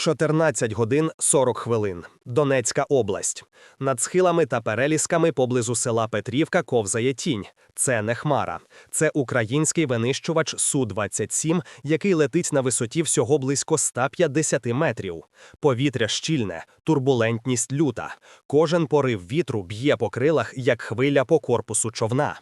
14 годин 40 хвилин. Донецька область. Над схилами та перелісками поблизу села Петрівка ковзає тінь. Це не хмара. Це український винищувач Су-27, який летить на висоті всього близько 150 метрів. Повітря щільне, турбулентність люта. Кожен порив вітру б'є по крилах, як хвиля по корпусу човна.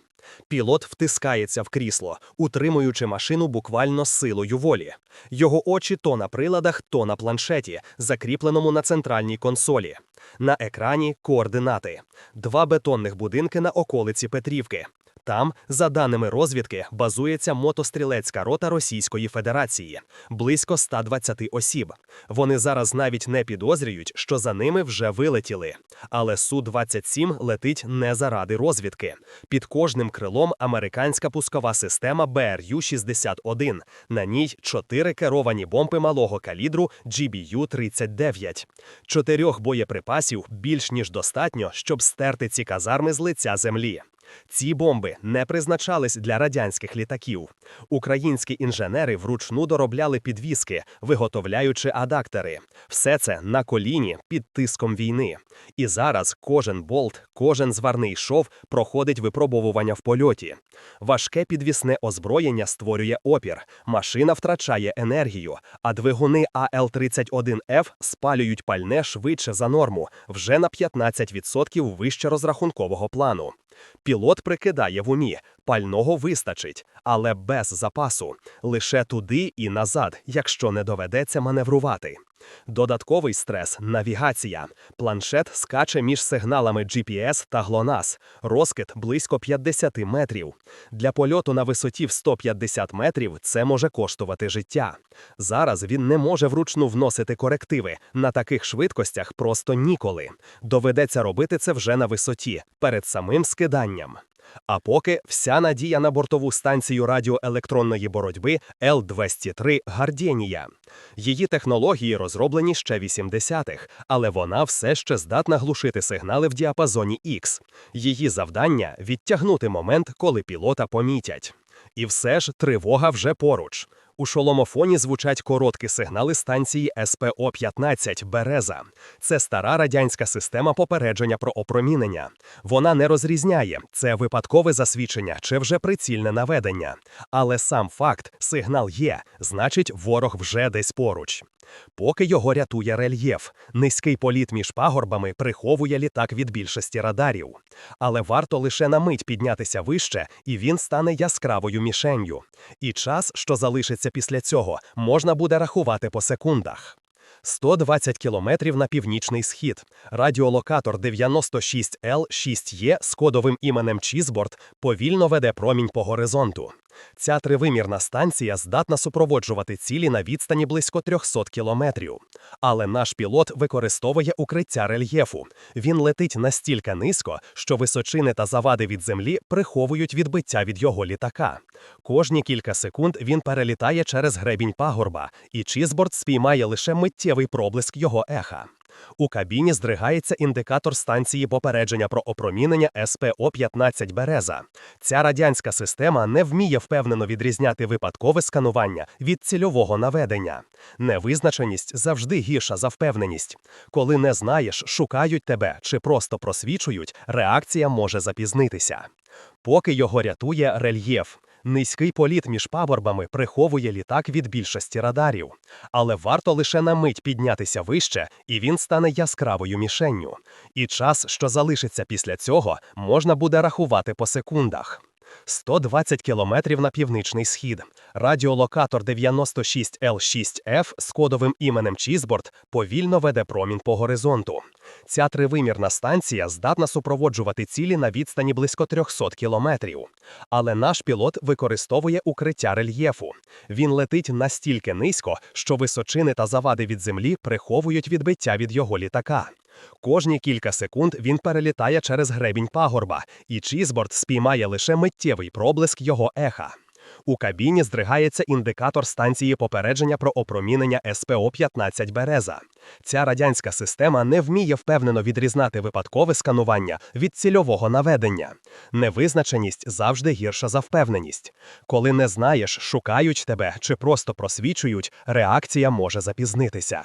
Пілот втискається в крісло, утримуючи машину буквально силою волі. Його очі то на приладах, то на планшеті, закріпленому на центральній консолі. На екрані координати: два бетонних будинки на околиці Петрівки. Там, за даними розвідки, базується мотострілецька рота Російської Федерації близько 120 осіб. Вони зараз навіть не підозрюють, що за ними вже вилетіли. Але Су-27 летить не заради розвідки. Під кожним крилом американська пускова система БРЮ-61. На ній чотири керовані бомби малого калібру GBU-39. Чотирьох боєприпасів більш ніж достатньо, щоб стерти ці казарми з лиця землі. Ці бомби не призначались для радянських літаків. Українські інженери вручну доробляли підвіски, виготовляючи адаптери. Все це на коліні під тиском війни. І зараз кожен болт, кожен зварний шов проходить випробовування в польоті. Важке підвісне озброєння створює опір, машина втрачає енергію, а двигуни АЛ-31Ф спалюють пальне швидше за норму, вже на 15% вище розрахункового плану. Пілот прикидає в умі, пального вистачить, але без запасу, лише туди і назад, якщо не доведеться маневрувати. Додатковий стрес навігація. Планшет скаче між сигналами GPS та GLONASS. Розкид близько 50 метрів. Для польоту на висоті в 150 метрів це може коштувати життя. Зараз він не може вручну вносити корективи. На таких швидкостях просто ніколи. Доведеться робити це вже на висоті, перед самим скиданням. А поки вся надія на бортову станцію радіоелектронної боротьби Л-203 Гардєнія. Її технології розроблені ще 80-х, але вона все ще здатна глушити сигнали в діапазоні X. Її завдання відтягнути момент, коли пілота помітять. І все ж тривога вже поруч. У шоломофоні звучать короткі сигнали станції СПО-15 Береза. Це стара радянська система попередження про опромінення. Вона не розрізняє, це випадкове засвідчення чи вже прицільне наведення. Але сам факт, сигнал є, значить, ворог вже десь поруч. Поки його рятує рельєф, низький політ між пагорбами приховує літак від більшості радарів. Але варто лише на мить піднятися вище, і він стане яскравою мішенью. І час, що залишиться після цього, можна буде рахувати по секундах. 120 кілометрів на північний схід. Радіолокатор 96L6E з кодовим іменем Чізборд повільно веде промінь по горизонту. Ця тривимірна станція здатна супроводжувати цілі на відстані близько 300 кілометрів. Але наш пілот використовує укриття рельєфу. Він летить настільки низько, що височини та завади від землі приховують відбиття від його літака. Кожні кілька секунд він перелітає через гребінь пагорба, і Чізборд спіймає лише миттєвий проблиск його еха. У кабіні здригається індикатор станції попередження про опромінення СПО-15 Береза. Ця радянська система не вміє впевнено відрізняти випадкове сканування від цільового наведення. Невизначеність завжди гірша за впевненість. Коли не знаєш, шукають тебе чи просто просвічують, реакція може запізнитися. Поки його рятує рельєф. Низький політ між пагорбами приховує літак від більшості радарів, але варто лише на мить піднятися вище, і він стане яскравою мішенню. І час, що залишиться після цього, можна буде рахувати по секундах. 120 кілометрів на північний схід. Радіолокатор 96L6F з кодовим іменем Чізборд повільно веде промінь по горизонту. Ця тривимірна станція здатна супроводжувати цілі на відстані близько 300 кілометрів. Але наш пілот використовує укриття рельєфу. Він летить настільки низько, що височини та завади від землі приховують відбиття від його літака. Кожні кілька секунд він перелітає через гребінь пагорба, і Чізборд спіймає лише миттєвий проблиск його еха. У кабіні здригається індикатор станції попередження про опромінення СПО-15 Береза. Ця радянська система не вміє впевнено відрізнати випадкове сканування від цільового наведення. Невизначеність завжди гірша за впевненість. Коли не знаєш, шукають тебе чи просто просвічують, реакція може запізнитися.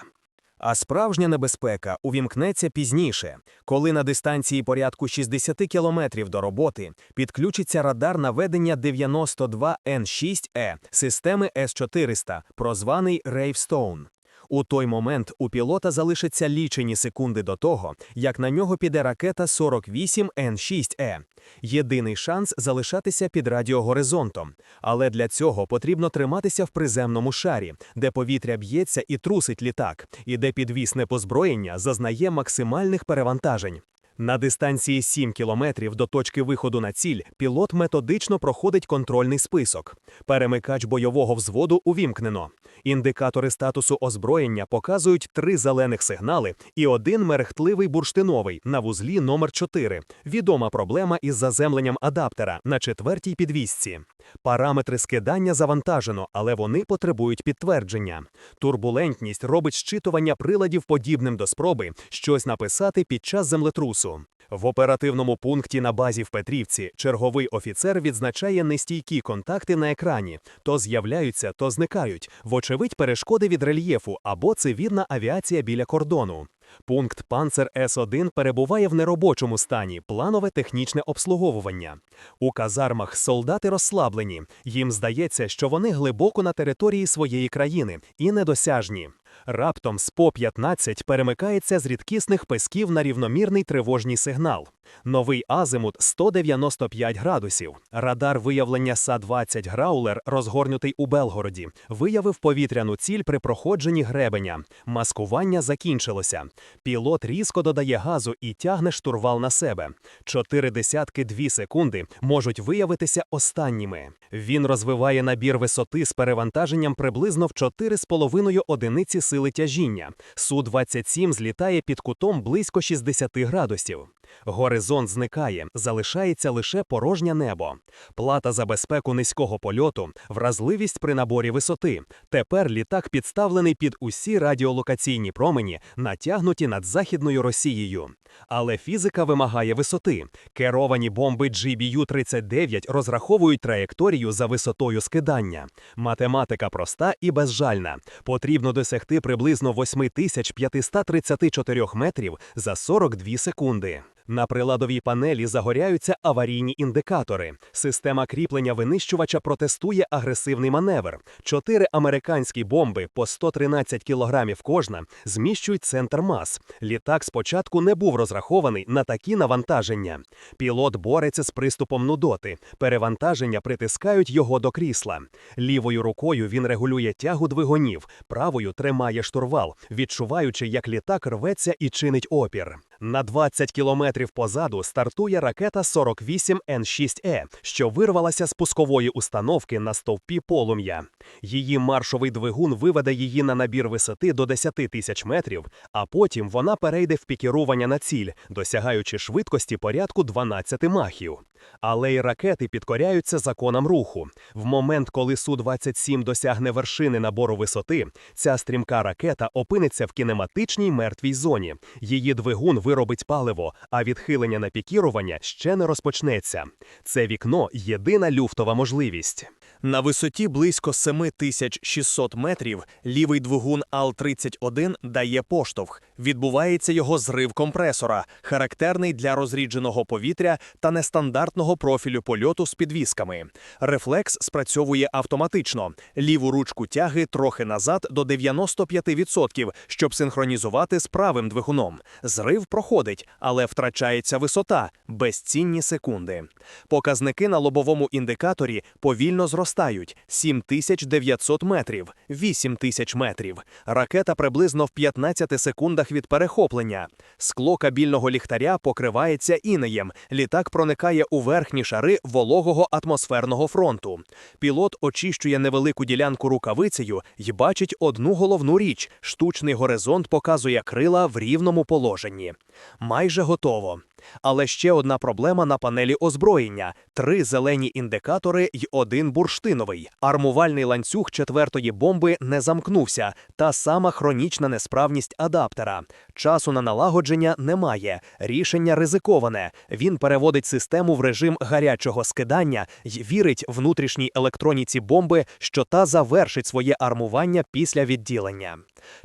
А справжня небезпека увімкнеться пізніше, коли на дистанції порядку 60 кілометрів до роботи підключиться радар наведення 92N6E системи С 400, прозваний Ravestone. У той момент у пілота залишаться лічені секунди до того, як на нього піде ракета 48 Н 6 е Єдиний шанс залишатися під радіогоризонтом. Але для цього потрібно триматися в приземному шарі, де повітря б'ється і трусить літак, і де підвісне позброєння зазнає максимальних перевантажень. На дистанції 7 кілометрів до точки виходу на ціль пілот методично проходить контрольний список. Перемикач бойового взводу увімкнено. Індикатори статусу озброєння показують три зелених сигнали і один мерехтливий бурштиновий на вузлі номер 4 Відома проблема із заземленням адаптера на четвертій підвісці. Параметри скидання завантажено, але вони потребують підтвердження. Турбулентність робить щитування приладів подібним до спроби щось написати під час землетрусу. В оперативному пункті на базі в Петрівці черговий офіцер відзначає нестійкі контакти на екрані, то з'являються, то зникають, вочевидь, перешкоди від рельєфу або цивільна авіація біля кордону. Пункт Панцер С1 перебуває в неробочому стані, планове технічне обслуговування. У казармах солдати розслаблені. Їм здається, що вони глибоко на території своєї країни і недосяжні. Раптом СПО-15 перемикається з рідкісних песків на рівномірний тривожний сигнал. Новий азимут 195 градусів. Радар виявлення Са-20 Граулер, розгорнутий у Белгороді, виявив повітряну ціль при проходженні гребеня. Маскування закінчилося. Пілот різко додає газу і тягне штурвал на себе. Чотири десятки дві секунди можуть виявитися останніми. Він розвиває набір висоти з перевантаженням приблизно в 4,5 одиниці сили тяжіння. Су-27 злітає під кутом близько 60 градусів. Горизонт зникає, залишається лише порожнє небо. Плата за безпеку низького польоту, вразливість при наборі висоти. Тепер літак підставлений під усі радіолокаційні промені, натягнуті над Західною Росією. Але фізика вимагає висоти. Керовані бомби GBU-39 розраховують траєкторію за висотою скидання. Математика проста і безжальна. Потрібно досягти приблизно 8534 метрів за 42 секунди. На приладовій панелі загоряються аварійні індикатори. Система кріплення винищувача протестує агресивний маневр. Чотири американські бомби по 113 кілограмів кожна зміщують центр мас. Літак спочатку не був розрахований на такі навантаження. Пілот бореться з приступом нудоти. Перевантаження притискають його до крісла. Лівою рукою він регулює тягу двигунів, правою тримає штурвал, відчуваючи, як літак рветься і чинить опір. На 20 кілометрів позаду стартує ракета 48Н6Е, що вирвалася з пускової установки на стовпі полум'я. Її маршовий двигун виведе її на набір висоти до 10 тисяч метрів, а потім вона перейде в пікірування на ціль, досягаючи швидкості порядку 12 махів. Але й ракети підкоряються законам руху. В момент, коли Су-27 досягне вершини набору висоти, ця стрімка ракета опиниться в кінематичній мертвій зоні. Її двигун виробить паливо, а відхилення на пікірування ще не розпочнеться. Це вікно єдина люфтова можливість. На висоті близько 7600 метрів лівий двигун АЛ-31 дає поштовх. Відбувається його зрив компресора, характерний для розрідженого повітря та нестандартного профілю польоту з підвісками. Рефлекс спрацьовує автоматично. Ліву ручку тяги трохи назад до 95%, щоб синхронізувати з правим двигуном. Зрив проходить, але втрачається висота безцінні секунди. Показники на лобовому індикаторі повільно зростають: 7900 метрів, 8000 метрів. Ракета приблизно в 15 секундах від перехоплення. Скло кабільного ліхтаря покривається інеєм. Літак проникає у верхні шари вологого атмосферного фронту. Пілот очищує невелику ділянку рукавицею і бачить одну головну річ: штучний горизонт показує крила в рівному положенні. Майже готово. Але ще одна проблема на панелі озброєння: три зелені індикатори й один бурштиновий. Армувальний ланцюг четвертої бомби не замкнувся. Та сама хронічна несправність адаптера. Часу на налагодження немає. Рішення ризиковане. Він переводить систему в режим гарячого скидання й вірить внутрішній електроніці бомби, що та завершить своє армування після відділення.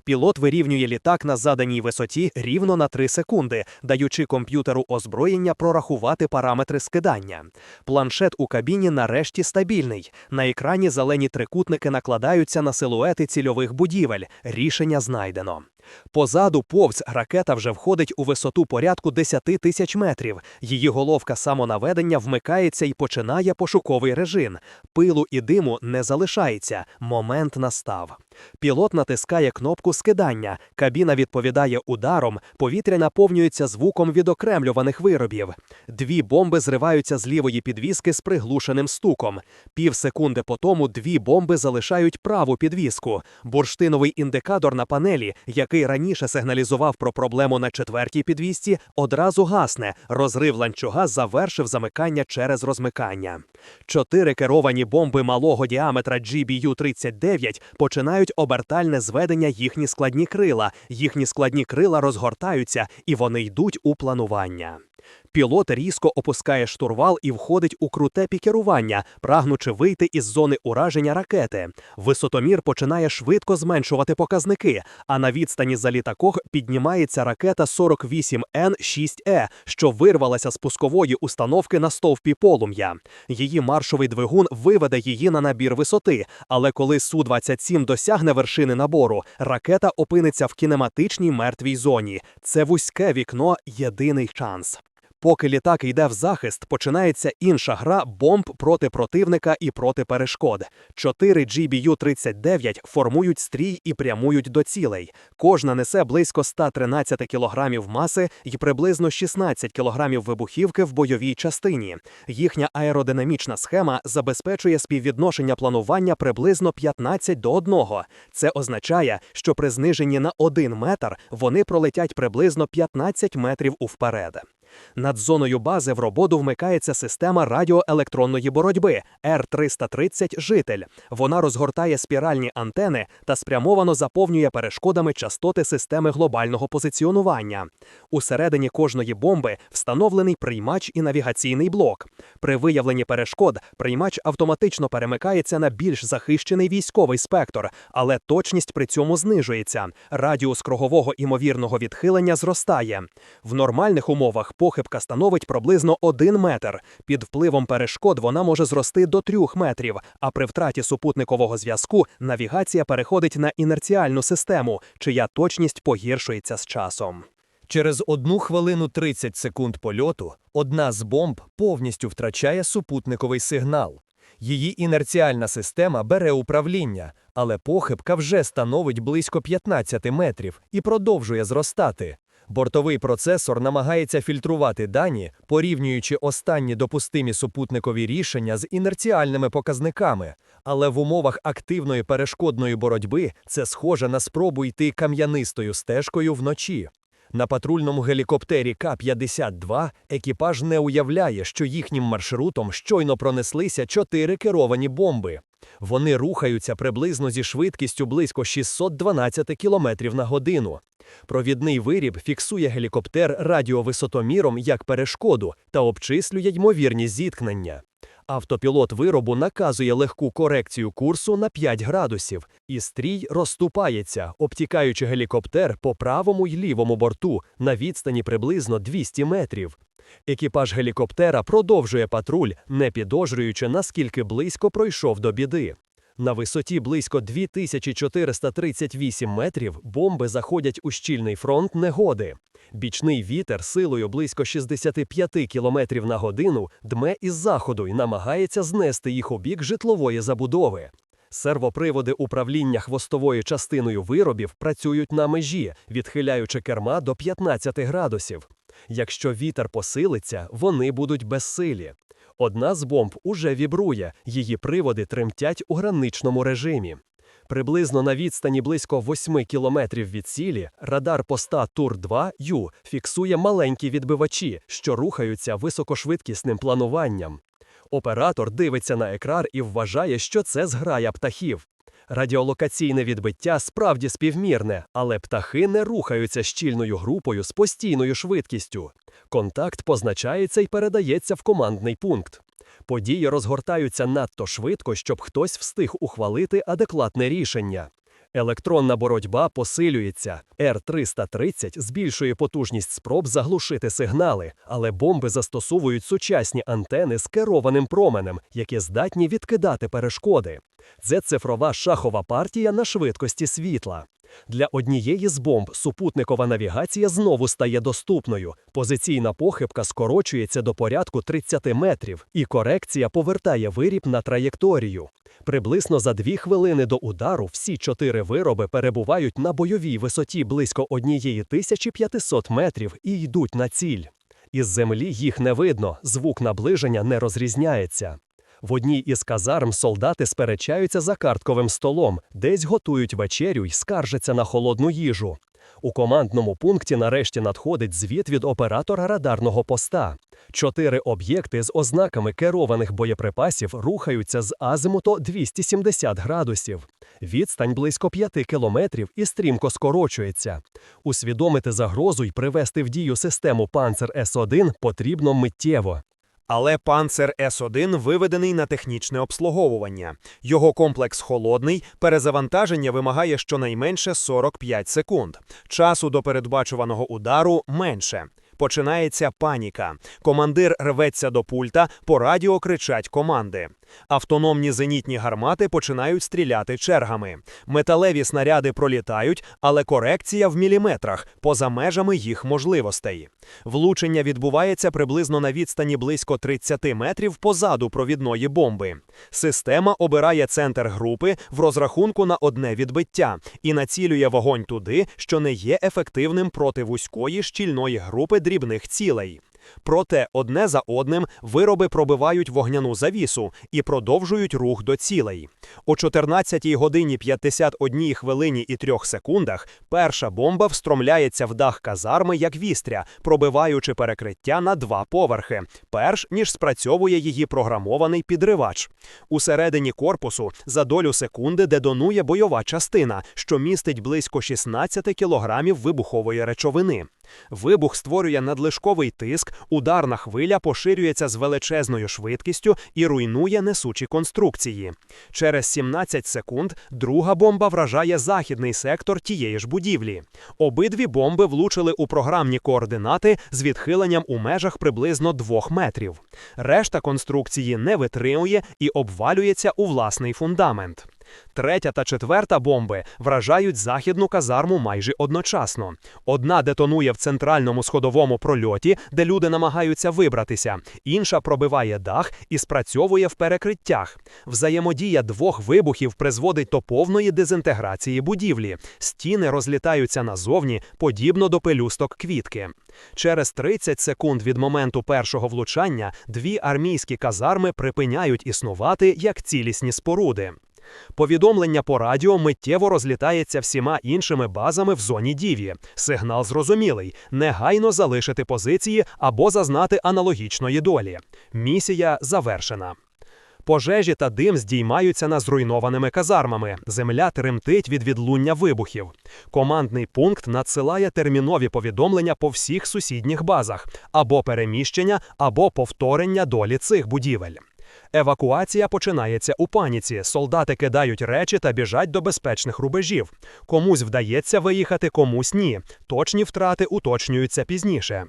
Пілот вирівнює літак на заданій висоті рівно на 3 секунди, даючи комп'ютеру озброєння прорахувати параметри скидання. Планшет у кабіні нарешті стабільний. На екрані зелені трикутники накладаються на силуети цільових будівель. Рішення знайдено. Позаду повз ракета вже входить у висоту порядку 10 тисяч метрів. Її головка самонаведення вмикається і починає пошуковий режим. Пилу і диму не залишається. Момент настав. Пілот натискає кнопку скидання. Кабіна відповідає ударом. Повітря наповнюється звуком відокремлюваних виробів. Дві бомби зриваються з лівої підвіски з приглушеним стуком. Пів секунди по тому дві бомби залишають праву підвіску. Бурштиновий індикатор на панелі, який раніше сигналізував про проблему на четвертій підвісці, одразу гасне. Розрив ланчуга завершив замикання через розмикання. Чотири керовані бомби малого діаметра GBU-39 починають обертальне зведення їхні складні крила. Їхні складні крила розгортаються і вони йдуть у планування. Пілот різко опускає штурвал і входить у круте пікерування, прагнучи вийти із зони ураження ракети. Висотомір починає швидко зменшувати показники, а на відстані за літаком піднімається ракета 48Н-6Е, що вирвалася з пускової установки на стовпі полум'я. Її маршовий двигун виведе її на набір висоти, але коли Су-27 досягне вершини набору, ракета опиниться в кінематичній мертвій зоні. Це вузьке вікно єдиний шанс. Поки літак йде в захист, починається інша гра бомб проти противника і проти перешкод. Чотири GBU-39 формують стрій і прямують до цілей. Кожна несе близько 113 кілограмів маси і приблизно 16 кілограмів вибухівки в бойовій частині. Їхня аеродинамічна схема забезпечує співвідношення планування приблизно 15 до 1. Це означає, що при зниженні на 1 метр вони пролетять приблизно 15 метрів уперед. Над зоною бази в роботу вмикається система радіоелектронної боротьби Р-330 «Житель». Вона розгортає спіральні антени та спрямовано заповнює перешкодами частоти системи глобального позиціонування. Усередині кожної бомби встановлений приймач і навігаційний блок. При виявленні перешкод приймач автоматично перемикається на більш захищений військовий спектр, але точність при цьому знижується. Радіус кругового імовірного відхилення зростає. В нормальних умовах похибка становить приблизно 1 метр. Під впливом перешкод вона може зрости до 3 метрів, а при втраті супутникового зв'язку навігація переходить на інерціальну систему, чия точність погіршується з часом. Через одну хвилину 30 секунд польоту одна з бомб повністю втрачає супутниковий сигнал. Її інерціальна система бере управління, але похибка вже становить близько 15 метрів і продовжує зростати. Бортовий процесор намагається фільтрувати дані, порівнюючи останні допустимі супутникові рішення з інерціальними показниками, але в умовах активної перешкодної боротьби це схоже на спробу йти кам'янистою стежкою вночі. На патрульному гелікоптері К-52 екіпаж не уявляє, що їхнім маршрутом щойно пронеслися чотири керовані бомби. Вони рухаються приблизно зі швидкістю близько 612 км на годину. Провідний виріб фіксує гелікоптер радіовисотоміром як перешкоду та обчислює ймовірні зіткнення. Автопілот виробу наказує легку корекцію курсу на 5 градусів, і стрій розступається, обтікаючи гелікоптер по правому й лівому борту на відстані приблизно 200 метрів. Екіпаж гелікоптера продовжує патруль, не підозрюючи, наскільки близько пройшов до біди. На висоті близько 2438 метрів бомби заходять у щільний фронт негоди. Бічний вітер силою близько 65 км на годину дме із заходу і намагається знести їх у бік житлової забудови. Сервоприводи управління хвостовою частиною виробів працюють на межі, відхиляючи керма до 15 градусів. Якщо вітер посилиться, вони будуть безсилі. Одна з бомб уже вібрує, її приводи тремтять у граничному режимі. Приблизно на відстані близько 8 кілометрів від цілі радар поста Тур-2Ю фіксує маленькі відбивачі, що рухаються високошвидкісним плануванням. Оператор дивиться на екран і вважає, що це зграя птахів. Радіолокаційне відбиття справді співмірне, але птахи не рухаються щільною групою з постійною швидкістю. Контакт позначається і передається в командний пункт. Події розгортаються надто швидко, щоб хтось встиг ухвалити адекватне рішення. Електронна боротьба посилюється. Р-330 збільшує потужність спроб заглушити сигнали, але бомби застосовують сучасні антени з керованим променем, які здатні відкидати перешкоди. Це цифрова шахова партія на швидкості світла. Для однієї з бомб супутникова навігація знову стає доступною. Позиційна похибка скорочується до порядку 30 метрів, і корекція повертає виріб на траєкторію. Приблизно за дві хвилини до удару всі чотири вироби перебувають на бойовій висоті близько 1500 метрів і йдуть на ціль. Із землі їх не видно, звук наближення не розрізняється. В одній із казарм солдати сперечаються за картковим столом, десь готують вечерю й скаржаться на холодну їжу. У командному пункті нарешті надходить звіт від оператора радарного поста. Чотири об'єкти з ознаками керованих боєприпасів рухаються з азимуту 270 градусів. Відстань близько 5 кілометрів і стрімко скорочується. Усвідомити загрозу й привести в дію систему Панцер С1 потрібно миттєво. Але панцер С1 виведений на технічне обслуговування. Його комплекс холодний, перезавантаження вимагає щонайменше 45 секунд. Часу до передбачуваного удару менше. Починається паніка. Командир рветься до пульта, по радіо кричать команди. Автономні зенітні гармати починають стріляти чергами. Металеві снаряди пролітають, але корекція в міліметрах поза межами їх можливостей. Влучення відбувається приблизно на відстані близько 30 метрів позаду провідної бомби. Система обирає центр групи в розрахунку на одне відбиття і націлює вогонь туди, що не є ефективним проти вузької щільної групи дрібних цілей. Проте одне за одним вироби пробивають вогняну завісу і продовжують рух до цілей. О 14 годині 51 хвилині і 3 секундах перша бомба встромляється в дах казарми як вістря, пробиваючи перекриття на два поверхи, перш ніж спрацьовує її програмований підривач. Усередині корпусу за долю секунди дедонує бойова частина, що містить близько 16 кілограмів вибухової речовини. Вибух створює надлишковий тиск, ударна хвиля поширюється з величезною швидкістю і руйнує несучі конструкції. Через 17 секунд друга бомба вражає західний сектор тієї ж будівлі. Обидві бомби влучили у програмні координати з відхиленням у межах приблизно 2 метрів. Решта конструкції не витримує і обвалюється у власний фундамент. Третя та четверта бомби вражають західну казарму майже одночасно. Одна детонує в центральному сходовому прольоті, де люди намагаються вибратися, інша пробиває дах і спрацьовує в перекриттях. Взаємодія двох вибухів призводить до повної дезінтеграції будівлі. Стіни розлітаються назовні, подібно до пелюсток квітки. Через 30 секунд від моменту першого влучання дві армійські казарми припиняють існувати як цілісні споруди. Повідомлення по радіо миттєво розлітається всіма іншими базами в зоні діві. Сигнал зрозумілий: негайно залишити позиції або зазнати аналогічної долі. Місія завершена. Пожежі та дим здіймаються над зруйнованими казармами. Земля тремтить від відлуння вибухів. Командний пункт надсилає термінові повідомлення по всіх сусідніх базах або переміщення, або повторення долі цих будівель. Евакуація починається у паніці. Солдати кидають речі та біжать до безпечних рубежів. Комусь вдається виїхати, комусь ні. Точні втрати уточнюються пізніше.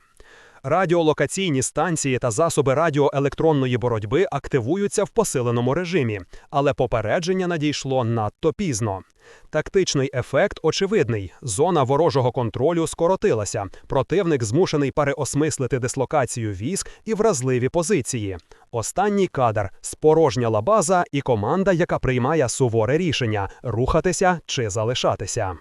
Радіолокаційні станції та засоби радіоелектронної боротьби активуються в посиленому режимі, але попередження надійшло надто пізно. Тактичний ефект очевидний: зона ворожого контролю скоротилася. Противник змушений переосмислити дислокацію військ і вразливі позиції. Останній кадр спорожняла база і команда, яка приймає суворе рішення рухатися чи залишатися.